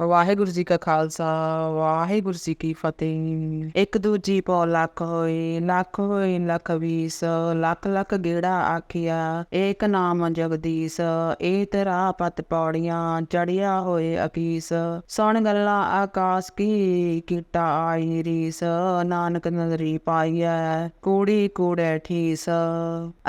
ਵਾਹਿਗੁਰੂ ਜੀ ਕਾ ਖਾਲਸਾ, ਵਾਹਿਗੁਰੂ ਜੀ ਕੀ ਫਤਿਹ। ਇੱਕ ਦੂਜੀ ਪੋ ਲੱਖ ਹੋਏ ਲੱਖ ਹੋਏ, ਲੱਖ ਵੀਸ, ਲੱਖ ਲੱਖ ਗੇੜਾ ਆਖਿਆ, ਏਕ ਨਾਮ ਜਗਦੀਸ਼, ਏ ਤੇਰਾ ਪਤ ਪੌੜੀਆਂ ਚੜਿਆ ਹੋਏ ਅਕੀਸ। ਸੁਣ ਗੱਲਾਂ ਆਕਾਸ਼ ਕੀ ਕੀਟਾ ਆਈ ਰੀਸ, ਨਾਨਕ ਨਦਰੀ ਪਾਈਐ, ਕੂੜੀ ਕੂੜੈ ਠੀਸ।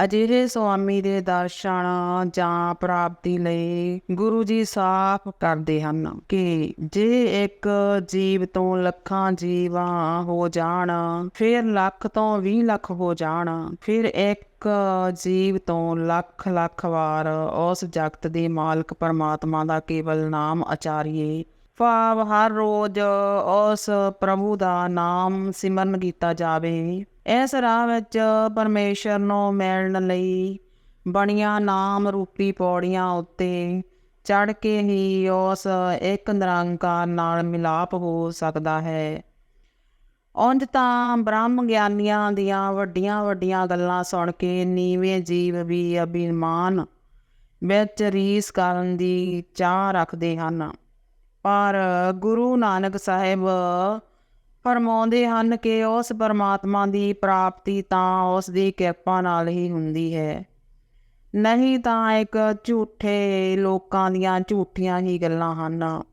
ਅਜਿਹੇ ਸੁਆਮੀ ਦੇ ਦਰਸ਼ਨ ਜਾਂ ਪ੍ਰਾਪਤੀ ਲਈ ਗੁਰੂ ਜੀ ਸਾਫ਼ ਕਰਦੇ ਹਨ ਕਿ ਜੇ ਇੱਕ ਜੀਵ ਤੋਂ ਲੱਖਾਂ ਜੀਵਾਂ ਹੋ ਜਾਣ, ਫਿਰ ਲੱਖ ਤੋਂ 20 ਲੱਖ ਹੋ ਜਾਣ, ਫਿਰ ਇੱਕ ਜੀਵ ਤੋਂ ਲੱਖ ਲੱਖ ਵਾਰ ਉਸ ਜਗਤ ਦੇ ਮਾਲਕ ਪਰਮਾਤਮਾ ਦਾ ਕੇਵਲ ਨਾਮ ਆਚਾਰੀਏ ਭਾਵ ਹਰ ਰੋਜ਼ ਉਸ ਪ੍ਰਭੂ ਦਾ ਨਾਮ ਸਿਮਰਨ ਕੀਤਾ ਜਾਵੇ। ਇਸ ਰਾਹ ਵਿੱਚ ਪਰਮੇਸ਼ਰ ਨੂੰ ਮਿਲਣ ਲਈ ਬਣੀਆਂ ਨਾਮ ਰੂਪੀ ਪੌੜੀਆਂ ਉੱਤੇ ਚੜ ਕੇ ਹੀ ਉਸ ਇੱਕ ਨਿਰੰਕਾਰ ਨਾਲ ਮਿਲਾਪ ਹੋ ਸਕਦਾ ਹੈ। ਉਂਝ ਤਾਂ ਬ੍ਰਹਮ ਗਿਆਨੀਆਂ ਦੀਆਂ ਵੱਡੀਆਂ ਵੱਡੀਆਂ ਗੱਲਾਂ ਸੁਣ ਕੇ ਨੀਵੇਂ ਜੀਵ ਵੀ ਅਭਿਮਾਨ ਵਿੱਚ ਰੀਸ ਕਰਨ ਦੀ ਚਾਹ ਰੱਖਦੇ ਹਨ। ਪਰ ਗੁਰੂ ਨਾਨਕ ਸਾਹਿਬ ਫਰਮਾਉਂਦੇ ਹਨ ਕਿ ਉਸ ਪਰਮਾਤਮਾ ਦੀ ਪ੍ਰਾਪਤੀ ਤਾਂ ਉਸ ਦੀ ਕਿਰਪਾ ਨਾਲ ਹੀ ਹੁੰਦੀ ਹੈ। ਨਹੀਂ ਤਾਂ ਇੱਕ ਝੂਠੇ ਲੋਕਾਂ ਦੀਆਂ ਝੂਠੀਆਂ ਹੀ ਗੱਲਾਂ ਹਨ।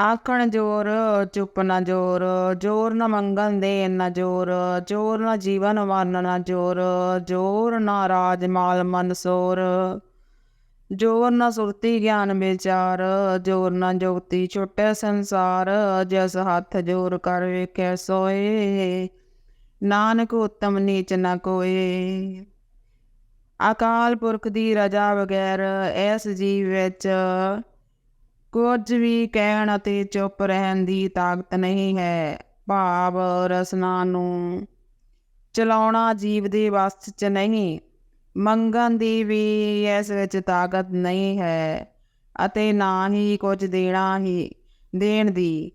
ਆਖਣ ਜੋਰ, ਚੁੱਪ ਨਾ ਜੋਰ ਜੋਰ ਨਾ ਮੰਗਣ ਦੇ ਨਾ ਜੋਰ ਜੋਰ ਨਾ ਜੀਵਨ ਵਰਨ ਨਾ ਜੋਰ ਜੋਰ ਨਾ ਰਾਜ ਮਾਲ ਮਨ ਸੋਰ, ਜੋਰ ਨਾ ਸੁਰਤੀ ਗਿਆਨ ਵਿਚਾਰ, ਜੋਰ ਨਾ ਜੋਤੀ ਛੁੱਟੇ ਸੰਸਾਰ, ਜਿਸ ਹੱਥ ਜੋਰ ਕਰ ਵੇਖੇ ਸੋਏ, ਨਾਨਕ ਉਤਮ ਨੀਚ ਨਾ ਕੋਏ। ਅਕਾਲ ਪੁਰਖ ਦੀ ਰਜਾ ਬਗੈਰ ਇਸ ਜੀਵ ਵਿੱਚ ਕੁਝ ਵੀ ਕਹਿਣ ਅਤੇ ਚੁੱਪ ਰਹਿਣ ਦੀ ਤਾਕਤ ਨਹੀਂ ਹੈ। ਭਾਵ ਰਸਨਾ ਨੂੰ ਚਲਾਉਣਾ ਜੀਵ ਦੇ ਵਸ 'ਚ ਨਹੀਂ, ਮੰਗਣ ਦੀ ਵੀ ਇਸ ਵਿੱਚ ਤਾਕਤ ਨਹੀਂ ਹੈ ਅਤੇ ਨਾ ਹੀ ਕੁਝ ਦੇਣਾ ਹੀ ਦੇਣ ਦੀ।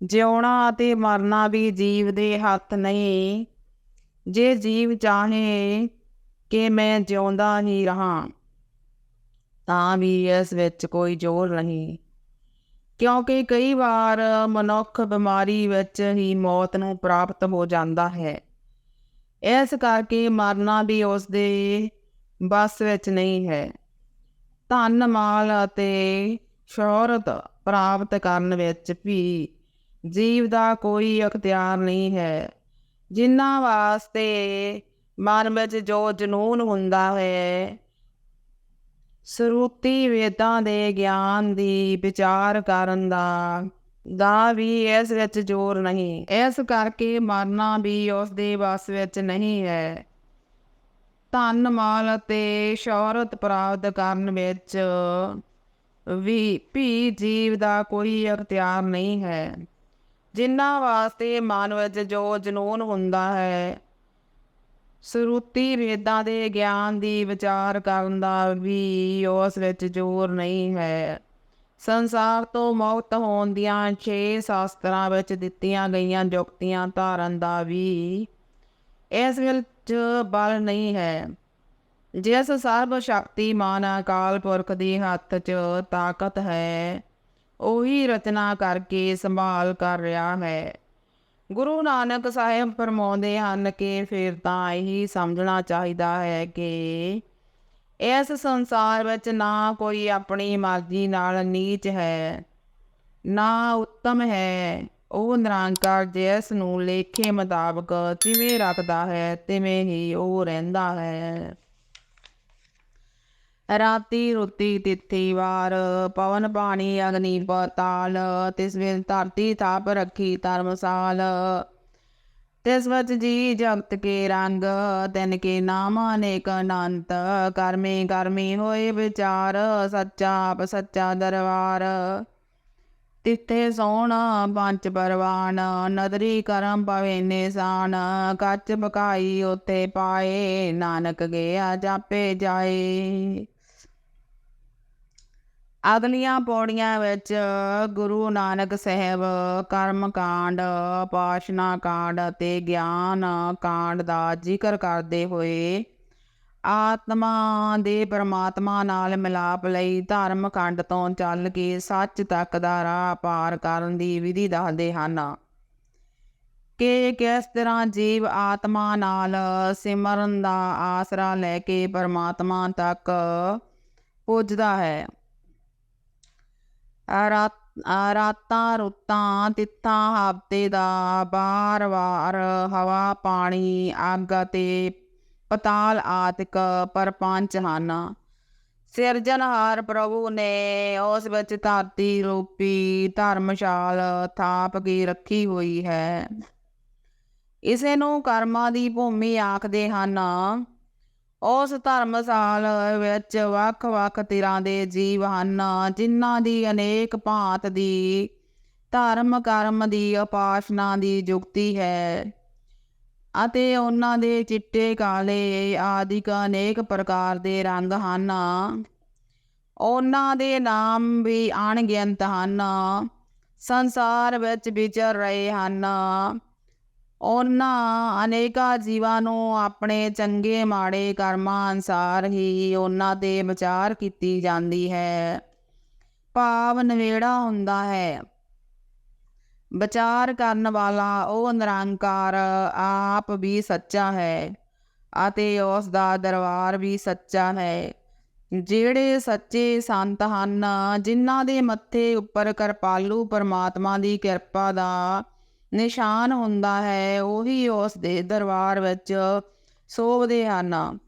ਜਿਉਣਾ ਅਤੇ ਮਰਨਾ ਵੀ ਜੀਵ ਦੇ ਹੱਥ ਨਹੀਂ, ਜੇ ਜੀਵ ਚਾਹੇ ਕਿ ਮੈਂ ਜਿਉਂਦਾ ਹੀ ਰਹਾ, ਤਾਂ ਵੀ ਇਸ ਵਿੱਚ ਕੋਈ ਜ਼ੋਰ ਨਹੀਂ। ਕਿਉਂਕਿ ਕਈ ਵਾਰ ਮਨੁੱਖ ਬਿਮਾਰੀ ਵਿੱਚ ਹੀ ਮੌਤ ਨੂੰ ਪ੍ਰਾਪਤ ਹੋ ਜਾਂਦਾ ਹੈ। ਇਸ ਕਰਕੇ ਮਰਨਾ ਵੀ ਉਸ ਦੇ ਬਸ ਵਿੱਚ ਨਹੀਂ ਹੈ। ਧਨ, ਮਾਲ ਅਤੇ ਸ਼ੋਹਰਤ ਪ੍ਰਾਪਤ ਕਰਨ ਵਿੱਚ ਵੀ ਜੀਵ ਦਾ ਕੋਈ ਅਖਤਿਆਰ ਨਹੀਂ ਹੈ। ਜਿਨ੍ਹਾਂ ਵਾਸਤੇ ਮਨ ਵਿੱਚ ਜੋ ਜਨੂਨ ਹੁੰਦਾ ਹੈ, ਸਰੂਤੀ ਵੇਦਾਂ ਦੇ ਗਿਆਨ ਦੀ ਵਿਚਾਰ ਕਰਨ ਦਾ ਦਾ ਵੀ ਇਸ ਵਿੱਚ ਜ਼ੋਰ ਨਹੀਂ। ਇਸ ਕਰਕੇ ਮਰਨਾ ਵੀ ਉਸ ਦੇ ਵਸ ਵਿੱਚ ਨਹੀਂ ਹੈ। ਧਨ, ਮਾਲ ਅਤੇ ਸ਼ੌਹਰਤ ਪ੍ਰਾਪਤ ਕਰਨ ਵਿੱਚ ਵੀ ਵੀ ਜੀਵ ਦਾ ਕੋਈ ਅਖਤਿਆਰ ਨਹੀਂ ਹੈ। ਜਿਨ੍ਹਾਂ ਵਾਸਤੇ ਮਨ ਵਿੱਚ ਜੋ ਜਨੂਨ ਹੁੰਦਾ ਹੈ ਸਰੂਤੀ ਵੇਦਾਂ ਦੇ ਗਿਆਨ ਦੀ ਵਿਚਾਰ ਕਰਨ ਦਾ ਵੀ ਉਸ ਵਿੱਚ ਜ਼ੋਰ ਨਹੀਂ ਹੈ। ਸੰਸਾਰ ਤੋਂ ਮੁਕਤ ਹੋਣ ਦੀਆਂ 6 ਸ਼ਾਸਤਰਾਂ ਵਿੱਚ ਦਿੱਤੀਆਂ ਗਈਆਂ ਜੁਗਤੀਆਂ ਧਾਰਨ ਦਾ ਵੀ ਇਸ ਵਿੱਚ ਬਲ ਨਹੀਂ ਹੈ। ਜਿਸ ਸਰਬ ਸ਼ਕਤੀਮਾਨ ਅਕਾਲ ਪੁਰਖ ਦੇ ਹੱਥ 'ਚ ਤਾਕਤ ਹੈ, ਉਹੀ ਰਚਨਾ ਕਰਕੇ ਸੰਭਾਲ ਕਰ ਰਿਹਾ ਹੈ। ਗੁਰੂ ਨਾਨਕ ਸਾਹਿਬ ਫਰਮਾਉਂਦੇ ਹਨ ਕਿ ਫਿਰ ਤਾਂ ਇਹੀ ਸਮਝਣਾ ਚਾਹੀਦਾ ਹੈ ਕਿ ਇਸ ਸੰਸਾਰ ਵਿੱਚ ਨਾ ਕੋਈ ਆਪਣੀ ਮਰਜ਼ੀ ਨਾਲ ਨੀਚ ਹੈ, ਨਾ ਉੱਤਮ ਹੈ। ਉਹ ਨਿਰੰਕਾਰ ਜਿਸ ਨੂੰ ਲੇਖੇ ਮੁਤਾਬਕ ਜਿਵੇਂ ਰੱਖਦਾ ਹੈ, ਤਿਵੇਂ ਹੀ ਉਹ ਰਹਿੰਦਾ ਹੈ। ਰਾਤੀ ਰੁੱਤੀ ਤਿੱਥੀ ਵਾਰ, ਪਵਨ ਪਾਣੀ, ਅਗਨੀ ਪਤਾਲ, ਤਿਸ ਵਿੱਚ ਧਰਤੀ ਥਾਪ ਰੱਖੀ ਧਰਮਸਾਲ। ਤਿਸ ਵਿੱਚ ਜੀ ਜਗਤ ਕੇ ਰੰਗ, ਤਿਨ ਕੇ ਨਾਮ ਅਨੇਕ ਅਨੰਤ। ਕਰਮੇ ਕਰਮੀ ਹੋਏ ਵਿਚਾਰ, ਸੱਚਾ ਆਪ ਸੱਚਾ ਦਰਬਾਰ। ਤਿੱਥੇ ਸੋਣ ਪੰਜ ਪਰਵਾਨ, ਨਦਰੀ ਕਰਮ ਪਵੇ ਨਿਸ਼ਾਨ। ਕੱਚ ਬਕਾਈ ਉਤੇ ਪਾਏ, ਨਾਨਕ ਗਿਆ ਜਾਪੇ ਜਾਏ। ਅਗਲੀਆਂ ਪੌੜੀਆਂ ਵਿੱਚ ਗੁਰੂ ਨਾਨਕ ਸਾਹਿਬ ਕਰਮ ਕਾਂਡ, ਪਾਸ਼ਨਾ ਕਾਂਡ ਅਤੇ ਗਿਆਨ ਕਾਂਡ ਦਾ ਜ਼ਿਕਰ ਕਰਦੇ ਹੋਏ ਆਤਮਾ ਦੇ ਪਰਮਾਤਮਾ ਨਾਲ ਮਿਲਾਪ ਲਈ ਧਰਮ ਕਾਂਡ ਤੋਂ ਚੱਲ ਕੇ ਸੱਚ ਤੱਕ ਦਾ ਰਾਹ ਪਾਰ ਕਰਨ ਦੀ ਵਿਧੀ ਦੱਸਦੇ ਹਨ। ਕਿ ਕਿਸ ਤਰ੍ਹਾਂ ਜੀਵ ਆਤਮਾ ਨਾਲ ਸਿਮਰਨ ਦਾ ਆਸਰਾ ਲੈ ਕੇ ਪਰਮਾਤਮਾ ਤੱਕ ਪੁੱਜਦਾ ਹੈ। ਰਾਤ ਰਾਤਾਂ ਰੁੱਤਾਂ, ਤਿੱਥਾਂ ਹਫ਼ਤੇ ਦਾ ਬਾਰ-ਬਾਰ ਹਵਾ, ਪਾਣੀ, ਅੱਗ ਅਤੇ ਪਤਾਲ ਆਦਿਕ ਪਰਪੰਚ ਹਨ। ਸਿਰਜਣਹਾਰ ਪ੍ਰਭੂ ਨੇ ਉਸ ਵਿੱਚ ਧਰਤੀ ਰੂਪੀ ਧਰਮਸ਼ਾਲ ਥਾਪ ਕੇ ਰੱਖੀ ਹੋਈ ਹੈ। ਇਸੇ ਨੂੰ ਕਰਮਾਂ ਦੀ ਭੂਮੀ ਆਖਦੇ ਹਨ। ਉਸ ਧਰਮਸਾਲ ਵਿੱਚ ਵੱਖ-ਵੱਖ ਤਰ੍ਹਾਂ ਦੇ ਜੀਵ ਹਨ, ਜਿਨ੍ਹਾਂ ਦੀ ਅਨੇਕ ਭਾਂਤ ਦੀ, ਧਰਮ ਕਰਮ ਦੀ ਉਪਾਸਨਾ ਦੀ ਜੁਗਤੀ ਹੈ। ਅਤੇ ਉਹਨਾਂ ਦੇ ਚਿੱਟੇ, ਕਾਲੇ ਆਦਿਕ ਅਨੇਕ ਪ੍ਰਕਾਰ ਦੇ ਰੰਗ ਹਨ। ਉਹਨਾਂ ਦੇ ਨਾਮ ਵੀ ਅਣਗਿਣਤ ਹਨ। ਸੰਸਾਰ ਵਿੱਚ ਵਿਚਰ ਰਹੇ ਹਨ। ਉਹਨਾਂ ਅਨੇਕਾਂ ਜੀਵਾਂ ਨੂੰ ਆਪਣੇ ਚੰਗੇ ਮਾੜੇ ਕਰਮਾਂ ਅਨਸਾਰ ਹੀ ਉਹਨਾਂ ਤੇ ਵਿਚਾਰ ਕੀਤੀ ਜਾਂਦੀ ਹੈ। ਭਾਵ ਨਵੇੜਾ ਹੁੰਦਾ ਹੈ। ਵਿਚਾਰ ਕਰਨ ਵਾਲਾ ਉਹ ਨਿਰੰਕਾਰ ਆਪ ਵੀ ਸੱਚਾ ਹੈ ਅਤੇ ਉਸ ਦਾ ਦਰਬਾਰ ਵੀ ਸੱਚਾ ਹੈ। ਜਿਹੜੇ ਸੱਚੇ ਸੰਤ ਹਨ, ਜਿਨ੍ਹਾਂ ਦੇ ਮੱਥੇ ਉੱਪਰ ਕਿਰਪਾਲੂ ਪਰਮਾਤਮਾ ਦੀ ਕਿਰਪਾ ਦਾ ਨਿਸ਼ਾਨ ਹੁੰਦਾ ਹੈ, ਉਹੀ ਉਸ ਦੇ ਦਰਬਾਰ ਵਿੱਚ ਸੋਭਦੇ ਹਨ।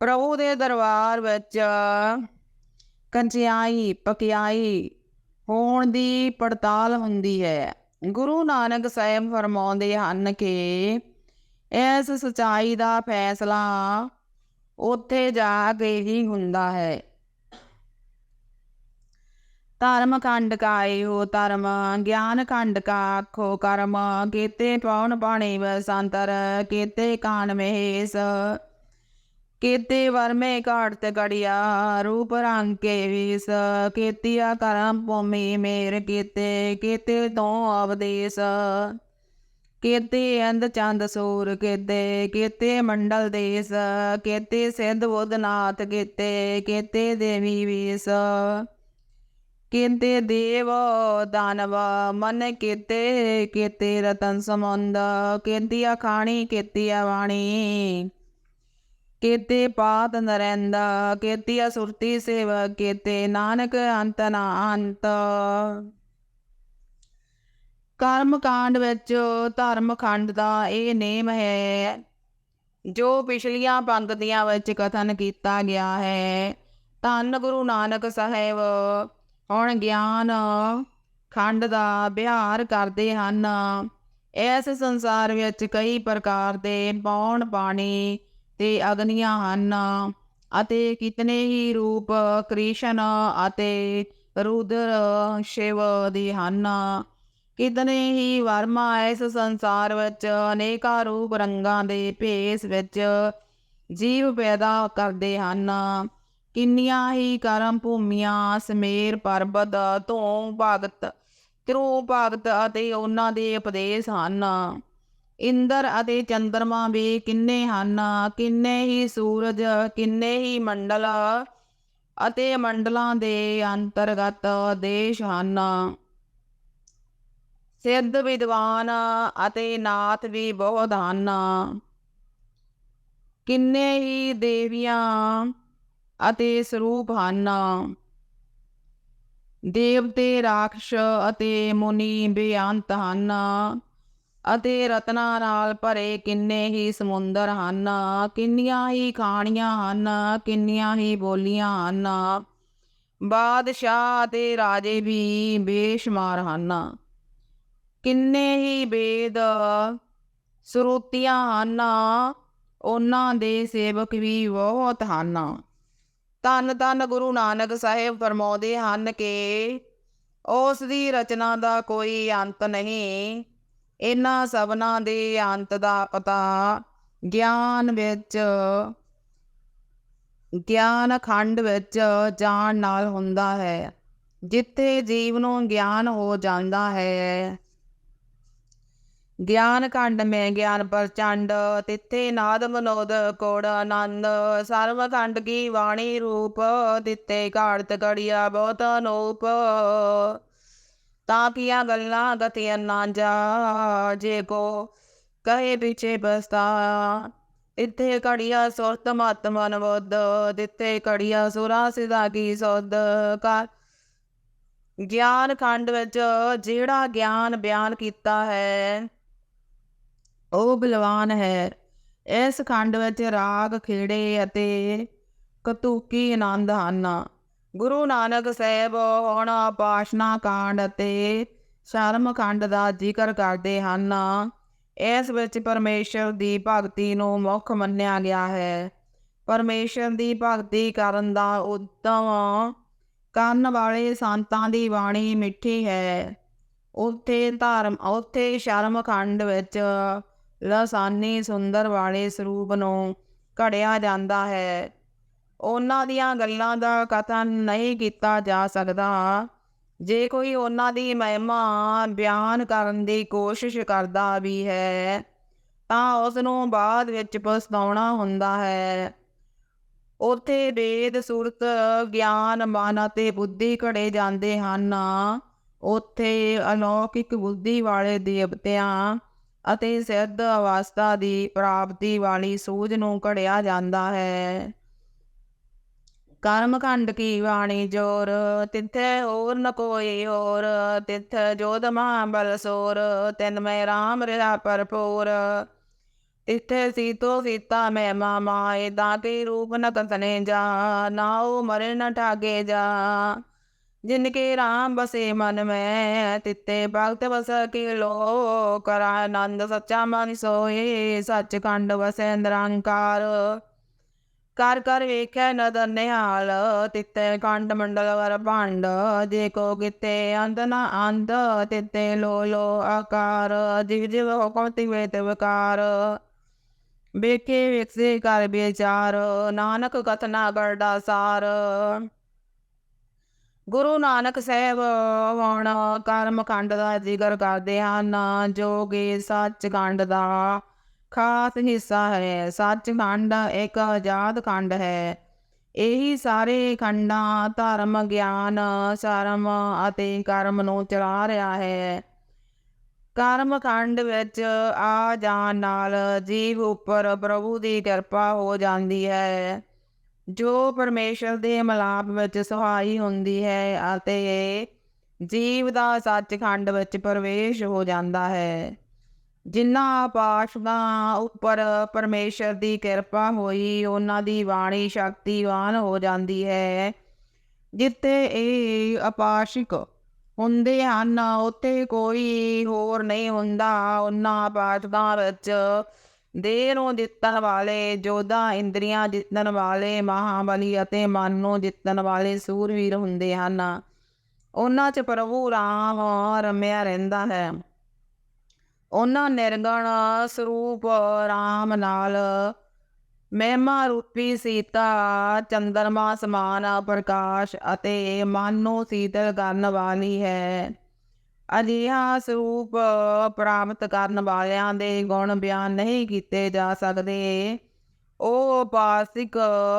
ਪ੍ਰਭੂ ਦੇ ਦਰਬਾਰ ਵਿੱਚ ਕੰਚਿਆਈ, ਪਕਿਆਈ ਹੋਣ ਦੀ ਪੜਤਾਲ ਹੁੰਦੀ ਹੈ। ਗੁਰੂ ਨਾਨਕ ਸਾਹਿਬ ਫਰਮਾਉਂਦੇ ਹਨ ਕਿ ਇਸ ਸਚਾਈ ਦਾ ਫੈਸਲਾ ਉੱਥੇ ਜਾ ਕੇ ਹੀ ਹੁੰਦਾ ਹੈ। ਧਰਮ ਖੰਡ ਕਾਏ ਹੋ ਧਰਮ ਗਿਆਨ ਖੰਡ ਕਾ ਆਖੋ ਕਰਮ ਕੀਤੇ ਪਉਣ ਪਾਣੀ ਵਸੰਤਰ ਕੀਤੇ ਕਾਨ ਮਹੇਸ ਕੀਤੇ ਵਰਮੇ ਘਾਟ ਗੜਿਆ ਰੂਪ ਰੰਗ ਕੇ ਵੀਸ, ਕੀਤਿਆ ਕਰਮ ਭੂਮੀ ਮੇਰ ਕੀਤੇ ਕੀਤੇ ਤੋਂ ਅਵਦੇਸ, ਕੀਤੇ ਅੰਧ ਚੰਦ ਸੂਰ ਕੀਤੇ ਕੀਤੇ ਮੰਡਲ ਦੇਸ, ਕੀਤੇ ਸਿੱਧ ਬੁੱਧਨਾਥ ਕੀਤੇ ਕੀਤੇ ਦੇਵੀ ਵੀਸ। ਕੀਤੇ ਦੇਵ ਦਾਨਵ, ਮਨ ਕੀਤੇ ਕੀਤੇ ਰਤਨ ਸਮੁੰਦ ਕੀਤੀ ਅਖਾਣੀ ਕੀਤੀ ਬਾਣੀ। ਕੀਤੇ ਪਾਤ ਨਰੈਂਦ ਕੀਤੀ ਸੁਰਤੀ ਸੇਵ, ਕੀਤੇ ਨਾਨਕ ਅੰਤ ਨਾ ਅੰਤ ਕਰਮ ਕਾਂਡ ਵਿੱਚ ਧਰਮ ਖੰਡ ਦਾ ਇਹ ਨੇਮ ਹੈ, ਜੋ ਪਿਛਲੀਆਂ ਪੰਕਤੀਆਂ ਵਿੱਚ ਕਥਨ ਕੀਤਾ ਗਿਆ ਹੈ। ਧੰਨ ਗੁਰੂ ਨਾਨਕ ਸਾਹਿਬ ਹੁਣ ਗਿਆਨ ਖੰਡ ਦਾ ਵਿਹਾਰ ਕਰਦੇ ਹਨ। ਇਸ ਸੰਸਾਰ ਵਿੱਚ ਕਈ ਪ੍ਰਕਾਰ ਦੇ ਪੌਣ ਪਾਣੀ ਤੇ ਅਗਨੀਆਂ ਹਨ ਅਤੇ ਕਿਤਨੇ ਹੀ ਰੂਪ ਕ੍ਰਿਸ਼ਨ ਅਤੇ ਰੁਦਰ ਸ਼ਿਵ ਦੇ ਹਨ। ਕਿਤਨੇ ਹੀ ਵਰਮਾ ਇਸ ਸੰਸਾਰ ਵਿੱਚ ਅਨੇਕਾਂ ਰੂਪ ਰੰਗਾਂ ਦੇ ਭੇਸ ਵਿੱਚ ਜੀਵ ਪੈਦਾ ਕਰਦੇ ਹਨ। ਕਿੰਨੀਆਂ ਹੀ ਕਰਮ ਭੂਮੀਆਂ, ਸਮੇਰ, ਪਰਬਤ ਤੋਂ ਭਗਤ ਤ੍ਰੂ ਭਗਤ ਅਤੇ ਉਹਨਾਂ ਦੇ ਉਪਦੇਸ਼ ਹਨ। ਇੰਦਰ ਅਤੇ ਚੰਦਰਮਾ ਵੀ ਕਿੰਨੇ ਹਨ? ਕਿੰਨੇ ਹੀ ਸੂਰਜ, ਕਿੰਨੇ ਹੀ ਮੰਡਲ ਅਤੇ ਮੰਡਲਾਂ ਦੇ ਅੰਤਰਗਤ ਦੇਸ਼ ਹਨ। ਸਿੱਧ ਵਿਦਵਾਨ ਅਤੇ ਨਾਥ ਵੀ ਬਹੁਤ ਹਨ। ਕਿੰਨੇ ਹੀ ਦੇਵੀਆਂ ਅਤੇ ਸਰੂਪ ਹਨ ਦੇਵਤੇ, ਰਾਖਸ਼ ਅਤੇ ਮੁਨੀ ਬੇਅੰਤ ਹਨ ਅਤੇ ਰਤਨਾਂ ਨਾਲ ਭਰੇ ਕਿੰਨੇ ਹੀ ਸਮੁੰਦਰ ਹਨ, ਕਿੰਨੀਆਂ ਹੀ ਖਾਣੀਆਂ ਹਨ, ਕਿੰਨੀਆਂ ਹੀ ਬੋਲੀਆਂ ਹਨ। ਬਾਦਸ਼ਾਹ ਅਤੇ ਰਾਜੇ ਵੀ ਬੇਸ਼ੁਮਾਰ ਹਨ। ਕਿੰਨੇ ਹੀ ਵੇਦ ਸਰੂਤੀਆਂ ਹਨ, ਉਹਨਾਂ ਦੇ ਸੇਵਕ ਵੀ ਬਹੁਤ ਹਨ। ਧੰਨ ਧੰਨ ਗੁਰੂ ਨਾਨਕ ਸਾਹਿਬ ਫਰਮਾਉਂਦੇ ਹਨ ਕਿ ਉਸ ਦੀ ਰਚਨਾ ਦਾ ਕੋਈ ਅੰਤ ਨਹੀਂ। ਇਹਨਾਂ ਸਭਨਾਂ ਦੇ ਅੰਤ ਦਾ ਪਤਾ ਗਿਆਨ ਵਿੱਚ, ਗਿਆਨ ਖੰਡ ਵਿੱਚ ਜਾਣ ਨਾਲ ਹੁੰਦਾ ਹੈ। ਜਿੱਥੇ ਜੀਵ ਨੂੰ ਗਿਆਨ ਹੋ ਜਾਂਦਾ ਹੈ ਗਿਆਨ ਖੰਡ ਮੈਂ ਗਿਆਨ ਪ੍ਰਚੰਡ, ਤਿੱਥੇ ਨਾਦ ਮਨੋਦ ਕੋੜ ਆਨੰਦ। ਸਰਵ ਖੰਡ ਕੀ ਵਾਣੀ ਰੂਪ, ਤਿੱਥੇ ਘਾੜਤ ਕੜੀਆ ਬਹੁਤ ਅਨੂਪ। ਤਾਂ ਕੀਆਂ ਗੱਲਾਂ ਗਤੀਆਂ ਨਾ ਜਾ, ਜੇ ਕੋ ਕਹੇ ਪਿਛੇ ਬਸਤਾ ਇੱਥੇ ਕੜੀਆ ਸੁਰਤ ਮਤ ਮਨ ਬੁੱਧ, ਤਿੱਥੇ ਕੜੀਆ ਸੁਰਾ ਸਿਦਾ ਕੀ ਸੁਧ। ਕਰ ਗਿਆਨ ਖੰਡ ਵਿੱਚ ਜਿਹੜਾ ਗਿਆਨ ਬਿਆਨ ਕੀਤਾ ਹੈ ਉਹ ਬਲਵਾਨ ਹੈ। ਇਸ ਖੰਡ ਵਿੱਚ ਰਾਗ ਖੇੜੇ ਅਤੇ ਕਤੂਕੀ ਆਨੰਦ ਹਨ। ਗੁਰੂ ਨਾਨਕ ਸਾਹਿਬ ਹੁਣ ਪਾਸ਼ਨਾ ਕਾਂਡ ਅਤੇ ਸ਼ਰਮ ਖੰਡ ਦਾ ਜ਼ਿਕਰ ਕਰਦੇ ਹਨ। ਇਸ ਵਿੱਚ ਪਰਮੇਸ਼ਰ ਦੀ ਭਗਤੀ ਨੂੰ ਮੁੱਖ ਮੰਨਿਆ ਗਿਆ ਹੈ। ਪਰਮੇਸ਼ਰ ਦੀ ਭਗਤੀ ਕਰਨ ਦਾ ਉਦਮ ਕਰਨ ਵਾਲੇ ਸੰਤਾਂ ਦੀ ਬਾਣੀ ਮਿੱਠੀ ਹੈ। ਉੱਥੇ ਧਰਮ, ਉੱਥੇ ਸ਼ਰਮ ਖੰਡ ਵਿੱਚ ਲਸਾਨੀ ਸੁੰਦਰ ਵਾਲੇ ਸਰੂਪ ਨੂੰ ਘੜਿਆ ਜਾਂਦਾ ਹੈ। ਉਹਨਾਂ ਦੀਆਂ ਗੱਲਾਂ ਦਾ ਕਥਨ ਨਹੀਂ ਕੀਤਾ ਜਾ ਸਕਦਾ। ਜੇ ਕੋਈ ਉਹਨਾਂ ਦੀ ਮਹਿਮਾ ਬਿਆਨ ਕਰਨ ਦੀ ਕੋਸ਼ਿਸ਼ ਕਰਦਾ ਵੀ ਹੈ, ਤਾਂ ਉਸ ਨੂੰ ਬਾਅਦ ਵਿੱਚ ਪਛਤਾਉਣਾ ਹੁੰਦਾ ਹੈ। ਉੱਥੇ ਵੇਦ, ਸੁਰਤ, ਗਿਆਨ, ਮਨ ਅਤੇ ਬੁੱਧੀ ਘੜੇ ਜਾਂਦੇ ਹਨ। ਉੱਥੇ ਅਲੌਕਿਕ ਬੁੱਧੀ ਵਾਲੇ ਦੇਵਤਿਆਂ ਅਤੇ ਸਿੱਧ ਅਵਸਥਾ ਦੀ ਪ੍ਰਾਪਤੀ ਵਾਲੀ ਸੂਝ ਨੂੰ ਘੜਿਆ ਜਾਂਦਾ ਹੈ। ਕਰਮ ਖੰਡ ਕੀ ਬਾਣੀ ਜੋਰ, ਤਿੱਥੇ ਹੋਰ ਨ ਕੋਈ ਹੋਰ, ਤਿੱਥ ਜੋਧ ਮਹਾਬਲ ਸੋਰ, ਤਿਨ ਮੈਂ ਰਾਮ ਰਿਹਾ ਭਰਪੂਰ। ਤਿੱਥੇ ਸੀਤੋ ਸੀਤਾ ਮੈਂ ਮਾਮਾਏ ਦਾ ਕੇ ਰੂਪ ਨ ਕਸਨੇ ਜਾ ਉਹ ਮਰੇ ਨ ਠਾਗੇ ਜਾ। ਜਿਨਕੇ ਰਾਮ ਬਸੇ ਮਨ ਮੈਂ, ਤਿੱਤੇ ਭਗਤ ਬਸ ਕੇ ਲੋ ਕਰਾ ਆਨੰਦ ਸੱਚਾ ਮਨ ਸੋਏ ਸੱਚ ਖੰਡ ਵਸੈ ਕਰ ਕਰ ਵੇਖੈ ਨਦਰ ਨਿਹਾਲ, ਤਿੱਤੇ ਕੰਡ ਮੰਡਲ ਵਰ ਭਾਂਡ। ਜੇ ਕੋ ਕਿਤੇ ਅੰਤ ਨਾ ਅੰਤ ਤਿੱਤੇ ਲੋ ਲੋ ਆਕਾਰ। ਜਿਵ ਜਿਵ ਹੁਕਮ ਤਿਵੇ ਤੇ ਵਿਕਾਰ ਵੇਖੇ ਵੇਖੇ ਕਰ ਵਿਚਾਰ, ਨਾਨਕ ਕਥਨਾ ਕਰਦਾ ਸਾਰ। ਗੁਰੂ ਨਾਨਕ ਸਾਹਿਬ ਹੁਣ ਕਰਮ ਖੰਡ ਦਾ ਜ਼ਿਕਰ ਕਰਦੇ ਹਨ ਜੋ ਕਿ ਸੱਚ ਖੰਡ ਦਾ ਖਾਸ ਹਿੱਸਾ ਹੈ। ਸੱਚ ਖੰਡ ਇੱਕ ਆਜ਼ਾਦ ਖੰਡ ਹੈ। ਇਹੀ ਸਾਰੇ ਖੰਡਾਂ ਧਰਮ, ਗਿਆਨ, ਸ਼ਰਮ ਅਤੇ ਕਰਮ ਨੂੰ ਚਲਾ ਰਿਹਾ ਹੈ। ਕਰਮ ਖੰਡ ਵਿੱਚ ਆ ਜਾਣ ਨਾਲ ਜੀਵ ਉੱਪਰ ਪ੍ਰਭੂ ਦੀ ਕਿਰਪਾ ਹੋ ਜਾਂਦੀ ਹੈ। ਜੋ ਪਰਮੇਸ਼ਰ ਦੇ ਮਲਾਪ ਵਿੱਚ ਸਹਾਈ ਹੁੰਦੀ ਹੈ ਅਤੇ ਜੀਵ ਦਾ ਸੱਚਖੰਡ ਵਿੱਚ ਪ੍ਰਵੇਸ਼ ਹੋ ਜਾਂਦਾ ਹੈ। ਜਿਨ੍ਹਾਂ ਪਾਸ਼ਾਂ ਉੱਪਰ ਪਰਮੇਸ਼ਰ ਦੀ ਕਿਰਪਾ ਹੋਈ, ਉਹਨਾਂ ਦੀ ਬਾਣੀ ਸ਼ਕਤੀਵਾਨ ਹੋ ਜਾਂਦੀ ਹੈ। ਜਿੱਥੇ ਇਹ ਅਪਾਸ਼ਿਕ ਹੁੰਦੇ ਹਨ, ਉੱਥੇ ਕੋਈ ਹੋਰ ਨਹੀਂ ਹੁੰਦਾ। ਉਹਨਾਂ ਪਾਸ਼ਾਂ ਵਿੱਚ ਦੇਹ ਨੂੰ ਜਿੱਤਣ ਵਾਲੇ ਜੋਧਾ ਇੰਦਰੀਆਂ ਜਿੱਤਣ ਵਾਲੇ, ਮਹਾਬਲੀ ਅਤੇ ਮਨ ਨੂੰ ਜਿੱਤਣ ਵਾਲੇ ਸੂਰਵੀਰ ਹੁੰਦੇ ਹਨ। ਉਹਨਾਂ 'ਚ ਪ੍ਰਭੂ ਰਾਮ ਰਮਿਆ ਰਹਿੰਦਾ ਹੈ। ਉਹਨਾਂ ਨਿਰਗਣ ਸਰੂਪ ਰਾਮ ਨਾਲ ਮਹਿਮਾ ਰੂਪੀ ਸੀਤਾ, ਚੰਦਰਮਾ ਸਮਾਨ ਪ੍ਰਕਾਸ਼ ਅਤੇ ਮਨ ਨੂੰ ਸੀਤਲ ਕਰਨ ਵਾਲੀ ਹੈ। ਅਜਿਹਾ ਸਰੂਪ ਪ੍ਰਾਪਤ ਕਰਨ ਵਾਲਿਆਂ ਦੇ ਗੁਣ ਬਿਆਨ ਨਹੀਂ ਕੀਤੇ ਜਾ ਸਕਦੇ। ਉਹ ਪਾਸਿਕ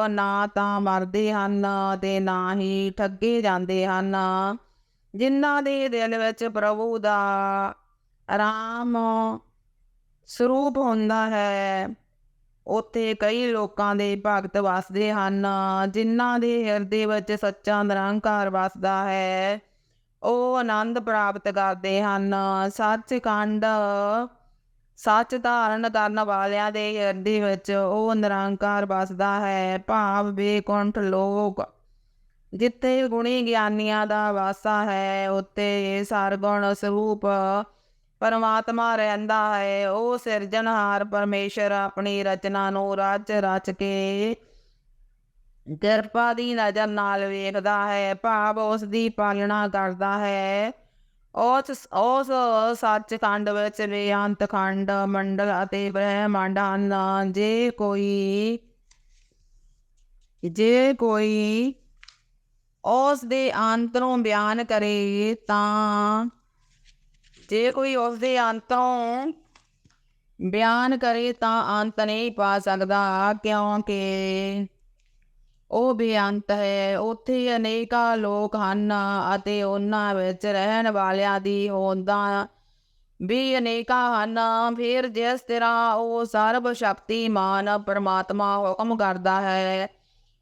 ਨਾ ਤਾਂ ਮਰਦੇ ਹਨ ਤੇ ਨਾ ਹੀ ਠੱਗੇ ਜਾਂਦੇ ਹਨ। ਜਿਨ੍ਹਾਂ ਦੇ ਦਿਲ ਵਿੱਚ ਪ੍ਰਭੂ ਦਾ ਆਰਾਮ ਸਰੂਪ ਹੁੰਦਾ ਹੈ, ਉੱਥੇ ਕਈ ਲੋਕਾਂ ਦੇ ਭਗਤ ਵਸਦੇ ਹਨ, ਜਿਨ੍ਹਾਂ ਦੇ ਹਿਰਦੇ ਵਿੱਚ ਸੱਚਾ ਨਿਰੰਕਾਰ ਵਸਦਾ ਹੈ। ਉਹ ਆਨੰਦ ਪ੍ਰਾਪਤ ਕਰਦੇ ਹਨ। ਸੱਚਖੰਡ ਸੱਚ ਧਾਰਨ ਕਰਨ ਵਾਲਿਆਂ ਦੇ ਹਿਰਦੇ ਵਿੱਚ ਉਹ ਨਿਰੰਕਾਰ ਵਸਦਾ ਹੈ। ਭਾਵ ਬੇਕੁੰਠ ਲੋਕ, ਜਿੱਥੇ ਗੁਣੀ ਗਿਆਨੀਆਂ ਦਾ ਵਾਸਾ ਹੈ ਉੱਤੇ ਸਰਗੁਣ ਸਰੂਪ ਪਰਮਾਤਮਾ ਰਹਿੰਦਾ ਹੈ। ਉਹ ਸਿਰਜਣਹਾਰ ਪਰਮੇਸ਼ਰ ਆਪਣੀ ਰਚਨਾ ਨੂੰ ਰਚ ਰਚ ਕੇ ਕਿਰਪਾ ਦੀ ਨਜ਼ਰ ਨਾਲ ਵੇਖਦਾ ਹੈ, ਭਾਵ ਉਸ ਦੀ ਪਾਲਣਾ ਕਰਦਾ ਹੈ। ਉਸ ਉਸ ਸੱਚਖੰਡ ਵਿੱਚ ਬੇਅੰਤ ਖੰਡ, ਮੰਡਲ ਅਤੇ ਬ੍ਰਹਿਮੰਡ ਹਨ। ਜੇ ਕੋਈ ਜੇ ਕੋਈ ਉਸ ਦੇ ਅੰਤ ਨੂੰ ਬਿਆਨ ਕਰੇ ਤਾਂ, ਜੇ ਕੋਈ ਉਸ ਦੇ ਅੰਤੋਂ ਬਿਆਨ ਕਰੇ ਤਾਂ ਅੰਤ ਨਹੀਂ ਪਾ ਸਕਦਾ, ਕਿਉਂਕਿ ਉਹ ਬੇਅੰਤ ਹੈ। ਉੱਥੇ ਅਨੇਕਾਂ ਲੋਕ ਹਨ ਅਤੇ ਉਹਨਾਂ ਵਿੱਚ ਰਹਿਣ ਵਾਲਿਆਂ ਦੀ ਹੋਂਦਾਂ ਵੀ ਅਨੇਕਾਂ ਹਨ। ਫਿਰ ਜਿਸ ਤਰ੍ਹਾਂ ਉਹ ਸਰਬ ਸ਼ਕਤੀਮਾਨ ਪਰਮਾਤਮਾ ਹੁਕਮ ਕਰਦਾ ਹੈ,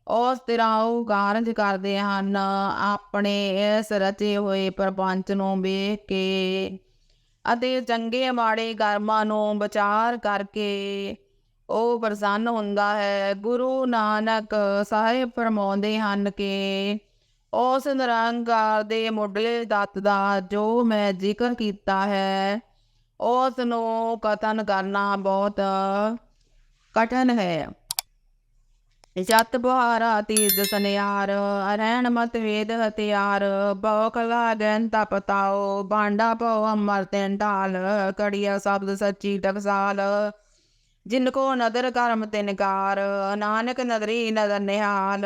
ਉਸ ਤਰ੍ਹਾਂ ਉਹ ਕਾਰਜ ਕਰਦੇ ਹਨ। ਆਪਣੇ ਇਸ ਰਚੇ ਹੋਏ ਪ੍ਰਪੰਚ ਨੂੰ ਵੇਖ ਕੇ ਅਤੇ ਚੰਗੇ ਮਾੜੇ ਕਰਮਾਂ ਨੂੰ ਵਿਚਾਰ ਕਰਕੇ ਉਹ ਪ੍ਰਸੰਨ ਹੁੰਦਾ ਹੈ, ਗੁਰੂ ਨਾਨਕ ਸਾਹਿਬ ਫਰਮਾਉਂਦੇ ਹਨ ਕਿ ਉਸ ਨਿਰੰਕਾਰ ਦੇ ਮੁੱਢਲੇ ਤੱਤ ਦਾ ਜੋ ਮੈਂ ਜ਼ਿਕਰ ਕੀਤਾ ਹੈ, ਉਸ ਨੂੰ ਕਥਨ ਕਰਨਾ ਬਹੁਤ ਕਠਨ ਹੈ। ਜਤ ਬੁਹਾਰਾ ਤੀਜ ਸੁਨਿਆਰ, ਅਰੈਣ ਮਤ ਵੇਦ ਹਥਿਆਰ ਬਹੁ ਕਲਾ ਗਨ ਤਪਤਾਓ ਬਾਂਡਾ ਪਉ ਅਮਰ ਤੈਨ ਢਾਲ ਕੜੀਆ ਸ਼ਬਦ ਸੱਚੀ ਟਕਸਾਲ ਜਿਨ ਕੋ ਨਦਰ ਕਰਮ ਤਿਨਕਾਰ ਨਾਨਕ ਨਦਰੀ ਨਦਰ ਨਿਹਾਲ।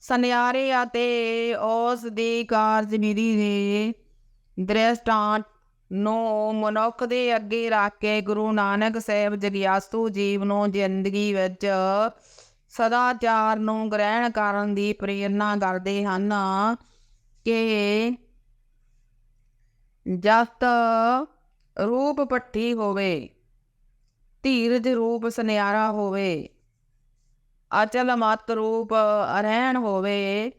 ਸਨਿਆਰੇ ਅਤੇ ਉਸ ਦੀ ਕਾਰਜ ਵਿਧੀ ਦੇ ਦ੍ਰਿਸ਼ਟਾਂਤ ਨੂੰ ਮਨੁੱਖ ਦੇ ਅੱਗੇ ਰੱਖ ਕੇ ਗੁਰੂ ਨਾਨਕ ਸਾਹਿਬ ਜਗਿਆਸੂ ਜੀਵ ਨੂੰ ਜ਼ਿੰਦਗੀ ਵਿੱਚ ਸਦਾਚਾਰ ਨੂੰ ਗ੍ਰਹਿਣ ਕਰਨ ਦੀ ਪ੍ਰੇਰਨਾ ਕਰਦੇ ਹਨ ਕਿ ਜਤ ਰੂਪ ਪੱਟੀ ਹੋਵੇ। ਧੀਰਜ ਰੂਪ ਸੁਨਿਆਰਾ ਹੋਵੇ ਅਚਲ ਮਤ ਰੂਪ ਅਰਹਿਣ ਹੋਵੇ,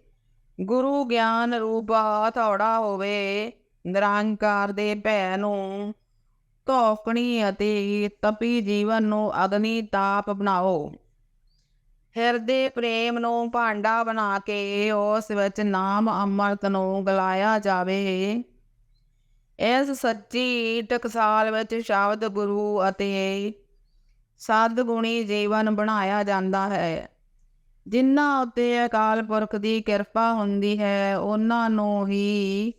ਗੁਰੂ ਗਿਆਨ ਰੂਪ ਹਥੌੜਾ ਹੋਵੇ, ਨਿਰੰਕਾਰ ਦੇ ਭੈ ਨੂੰ ਧੋਕਣੀ ਅਤੇ ਤਪੀ ਜੀਵਨ ਨੂੰ ਅਗਨੀ ਤਾਪ ਬਣਾਓ। ਹਿਰਦੇ ਪ੍ਰੇਮ ਨੂੰ ਭਾਂਡਾ ਬਣਾ ਕੇ ਉਸ ਵਿੱਚ ਨਾਮ ਅੰਮ੍ਰਿਤ ਨੂੰ ਗਲਾਇਆ ਜਾਵੇ। ਇਸ ਸੱਚੀ ਟਕਸਾਲ ਵਿੱਚ ਸ਼ਬਦ ਗੁਰੂ ਅਤੇ ਸਤਿਗੁਣੀ ਜੀਵਨ ਬਣਾਇਆ ਜਾਂਦਾ ਹੈ। ਜਿਨ੍ਹਾਂ ਉੱਤੇ ਅਕਾਲ ਪੁਰਖ ਦੀ ਕਿਰਪਾ ਹੁੰਦੀ ਹੈ, ਉਹਨਾਂ ਨੂੰ ਹੀ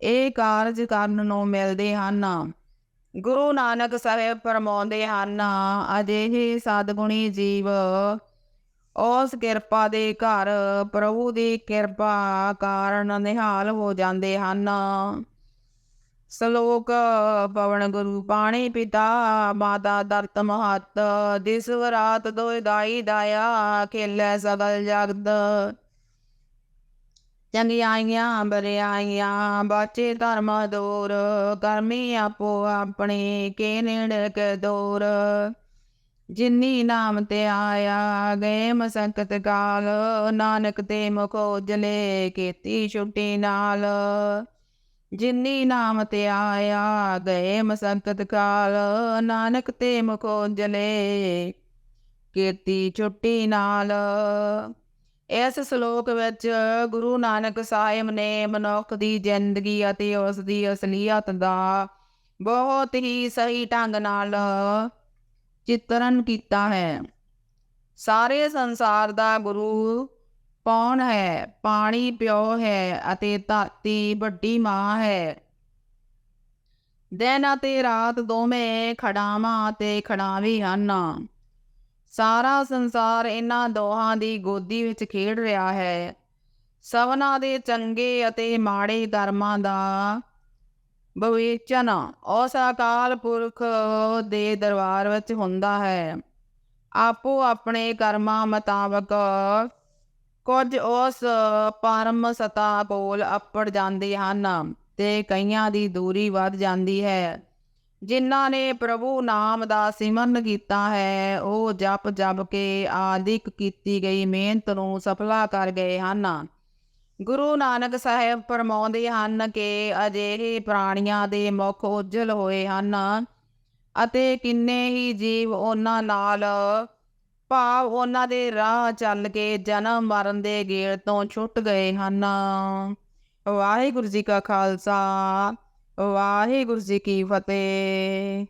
ਇਹ ਕਾਰਜ ਕਰਨ ਨੂੰ ਮਿਲਦੇ ਹਨ। ਗੁਰੂ ਨਾਨਕ ਸਾਹਿਬ ਫਰਮਾਉਂਦੇ ਹਨ, ਅਜਿਹੇ ਸਤਿਗੁਣੀ ਜੀਵ, ਉਸ ਕਿਰਪਾ ਦੇ ਘਰ ਪ੍ਰਭੂ ਦੀ ਕਿਰਪਾ ਕਾਰਨ ਨਿਹਾਲ ਹੋ ਜਾਂਦੇ ਹਨ। ਸ਼ਲੋਕ ਪਵਨ ਗੁਰੂ ਪਾਣੀ ਪਿਤਾ, ਮਾਤਾ ਦਰਤ ਮਹਤ ਦਿਸਵ ਰਾਤ ਦੋਇ ਦਾਈ ਦਾਇਆ ਖੇਲੇ ਸਗਲ ਜਗਤ। ਚੰਗਿਆਈਆਂ ਬਰਿਆਈਆਂ ਬਾਚੇ ਧਰਮ ਦੂਰ ਕਰਮੀ ਆਪੋ ਆਪਣੇ, ਕੇ ਨੇੜੇ ਕੇ ਦੂਰ। ਜਿਨੀ ਨਾਮ ਤੇ ਆਇਆ ਗਏ ਮਸਕਤ ਕਾਲ, ਨਾਨਕ ਤੇ ਮੁਖ ਉਜਲੇ ਕੀਤੀ ਛੁੱਟੀ ਨਾਲ। ਜਿਨੀ ਨਾਮ ਤੇ ਆਇਆ, ਗਏ ਮਸਕਤ ਕਾਲ, ਨਾਨਕ ਤੇ ਮੁਖ ਉਜਲੇ ਕੀਤੀ ਛੁੱਟੀ ਨਾਲ। ਇਸ ਸ਼ਲੋਕ ਵਿੱਚ ਗੁਰੂ ਨਾਨਕ ਸਾਹਿਬ ਨੇ ਮਨੁੱਖ ਦੀ ਜ਼ਿੰਦਗੀ ਅਤੇ ਉਸ ਦੀ ਅਸਲੀਅਤ ਦਾ ਬਹੁਤ ਹੀ ਸਹੀ ਢੰਗ ਨਾਲ ਚਿੱਤਰਨ ਕੀਤਾ ਹੈ। ਸਾਰੇ ਸੰਸਾਰ ਦਾ ਗੁਰੂ ਕੌਣ ਹੈ, ਪਾਣੀ ਪਿਓ ਹੈ ਅਤੇ ਧਰਤੀ ਵੱਡੀ ਮਾਂ ਹੈ। ਦਿਨ ਅਤੇ ਰਾਤ ਦੋਵੇਂ ਖੜਾਵਾਂ ਅਤੇ ਖੜਾਵੀ ਹਨ। ਸਾਰਾ ਸੰਸਾਰ ਇਹਨਾਂ ਦੋਹਾਂ ਦੀ ਗੋਦੀ ਵਿੱਚ ਖੇਡ ਰਿਹਾ ਹੈ। ਸਵਨਾ ਦੇ ਚੰਗੇ ਅਤੇ ਮਾੜੇ ਕਰਮਾਂ ਦਾ ਵਿਵੇਚਨ ਉਸ ਅਕਾਲ ਪੁਰਖ ਦੇ ਦਰਬਾਰ ਵਿੱਚ ਹੁੰਦਾ ਹੈ। ਆਪੋ ਆਪਣੇ ਕਰਮਾਂ ਮੁਤਾਬਕ ਕੁਝ ਉਸ ਪਰਮ ਸਤਾ ਕੋਲ ਅੱਪੜ ਜਾਂਦੇ ਹਨ ਤੇ ਕਈਆਂ ਦੀ ਦੂਰੀ ਵੱਧ ਜਾਂਦੀ ਹੈ। ਜਿਨ੍ਹਾਂ ਨੇ ਪ੍ਰਭੂ ਨਾਮ ਦਾ ਸਿਮਰਨ ਕੀਤਾ ਹੈ, ਉਹ ਜਪ ਜਪ ਕੇ ਆਦਿਕ ਕੀਤੀ ਗਈ ਮਿਹਨਤ ਨੂੰ ਸਫਲਾ ਕਰ ਗਏ ਹਨ। ਗੁਰੂ ਨਾਨਕ ਸਾਹਿਬ ਫਰਮਾਉਂਦੇ ਹਨ ਕਿ ਅਜਿਹੇ ਪ੍ਰਾਣੀਆਂ ਦੇ ਮੁਖ ਉਜਲ ਹੋਏ ਹਨ ਅਤੇ ਕਿੰਨੇ ਹੀ ਜੀਵ ਉਹਨਾਂ ਨਾਲ ਭਾਵ ਉਹਨਾਂ ਦੇ ਰਾਹ ਚੱਲ ਕੇ ਜਨਮ ਮਰਨ ਦੇ ਗੇੜ ਤੋਂ ਛੁੱਟ ਗਏ ਹਨ। ਵਾਹਿਗੁਰੂ ਜੀ ਕਾ ਖਾਲਸਾ, ਵਾਹਿਗੁਰੂ ਜੀ ਕੀ ਫਤਿਹ।